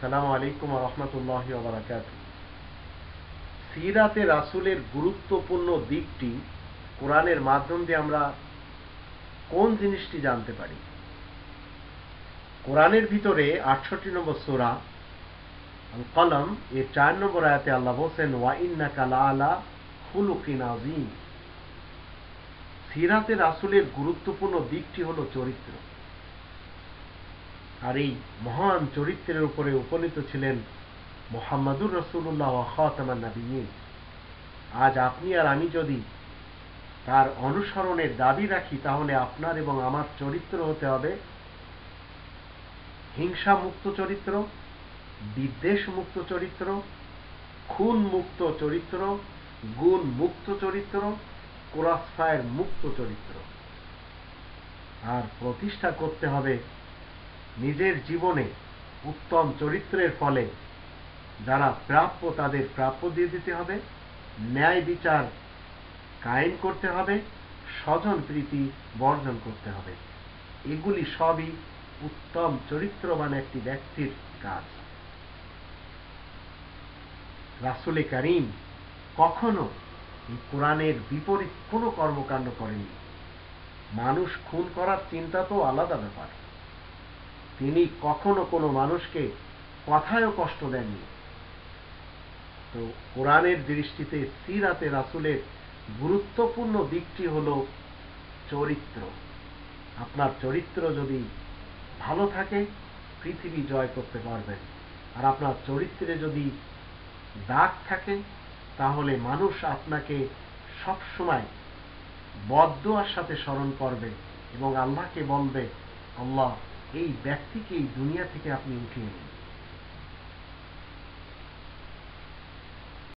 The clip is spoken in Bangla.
সালামু আলাইকুম গুরুত্বপূর্ণ দিকটি কোরআনের মাধ্যম দিয়ে আমরা কোন জিনিসটি জানতে পারি? কোরআনের ভিতরে আটষট্টি নম্বর সূরা আল কলম এর চার নম্বর আয়াতে আল্লাহ বলছেন, ওয়া ইন্নাকা লাআলা খুলুকিন আযীম। সিরাতে রাসূলের গুরুত্বপূর্ণ দিকটি হলো চরিত্র। আর এই মহান চরিত্রের উপরে উপনীত ছিলেন মোহাম্মদুর রসুল্লাহ খাতামান নাবিয়িন। আজ আপনি আর আমি যদি তার অনুসরণের দাবি রাখি, তাহলে আপনার এবং আমার চরিত্র হতে হবে হিংসা মুক্ত চরিত্র বিদ্বেষ মুক্ত চরিত্র খুন মুক্ত চরিত্র গুণ মুক্ত চরিত্র ক্রসফায়ার মুক্ত চরিত্র। আর প্রতিষ্ঠা করতে হবে নিজের জীবনে উত্তম চরিত্রের ফলে যারা প্রাপ্য তাদের প্রাপ্য দিয়ে দিতে হবে, ন্যায় বিচার কায়েম করতে হবে, স্বজন প্রীতি বর্জন করতে হবে। এগুলি সবই উত্তম চরিত্রবান একটি ব্যক্তির কাজ। রাসুলে করিম কখনো এই কোরআনের বিপরীত কোনো কর্মকাণ্ড করেনি মানুষ খুন করার চিন্তা তো আলাদা ব্যাপার। তিনি কখনো কোনো মানুষকে কথায়ও কষ্ট দেননি। তো কোরআনের দৃষ্টিতে সিরাতে রাসুলের গুরুত্বপূর্ণ দিকটি হল চরিত্র। আপনার চরিত্র যদি ভালো থাকে, পৃথিবী জয় করতে পারবেন। আর আপনার চরিত্রে যদি দাগ থাকে, তাহলে মানুষ আপনাকে সবসময় বদুয়ার সাথে স্মরণ করবে এবং আল্লাহকে বলবে, আল্লাহ এই ব্যক্তিকে এই দুনিয়া থেকে আপনি উঠিয়ে নিন।